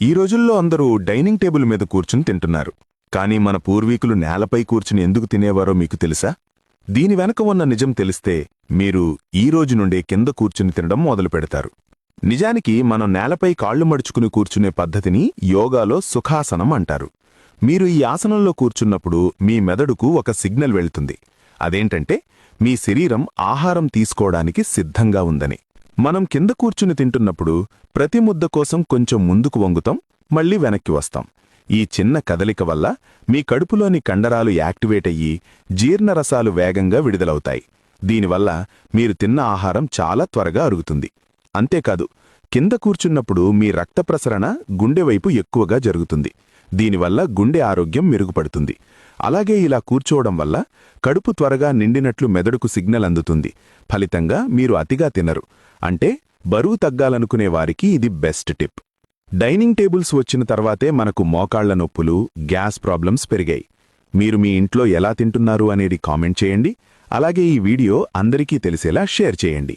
ఈ రోజుల్లో అందరూ డైనింగ్ టేబుల్ మీద కూర్చుని తింటున్నారు. కానీ మన పూర్వీకులు నేలపై కూర్చుని ఎందుకు తినేవారో మీకు తెలుసా? దీని వెనక ఉన్న నిజం తెలిస్తే మీరు ఈ రోజు నుండే కింద కూర్చుని తినడం మొదలు పెడతారు. నిజానికి మనం నేలపై కాళ్ళు మడుచుకుని కూర్చునే పద్ధతిని యోగాలో సుఖాసనం అంటారు. మీరు ఈ ఆసనంలో కూర్చున్నప్పుడు మీ మెదడుకు ఒక సిగ్నల్ వెళ్తుంది. అదేంటంటే మీ శరీరం ఆహారం తీసుకోవడానికి సిద్ధంగా ఉందని. మనం కింద కూర్చుని తింటున్నప్పుడు ప్రతి ముద్ద కోసం కొంచెం ముందుకు వంగుతాం మళ్ళీ వెనక్కి వస్తాం. ఈ చిన్న కదలిక వల్ల మీ కడుపులోని కండరాలు యాక్టివేట్ అయ్యి జీర్ణరసాలు వేగంగా విడుదలవుతాయి. దీనివల్ల మీరు తిన్న ఆహారం చాలా త్వరగా అరుగుతుంది. అంతేకాదు కింద కూర్చున్నప్పుడు మీ రక్త ప్రసరణ గుండె వైపు ఎక్కువగా జరుగుతుంది. దీనివల్ల గుండె ఆరోగ్యం మెరుగుపడుతుంది. అలాగే ఇలా కూర్చోవడం వల్ల కడుపు త్వరగా నిండినట్లు మెదడుకు సిగ్నల్ అందుతుంది. ఫలితంగా మీరు అతిగా తినరు. అంటే బరువు తగ్గాలనుకునే వారికి ఇది బెస్ట్ టిప్. డైనింగ్ టేబుల్స్ వచ్చిన తర్వాతే మనకు మోకాళ్ళ నొప్పులు గ్యాస్ ప్రాబ్లమ్స్ పెరిగాయి. మీరు మీ ఇంట్లో ఎలా తింటున్నారు అనేది కామెంట్ చేయండి. అలాగే ఈ వీడియో అందరికీ తెలిసేలా షేర్ చేయండి.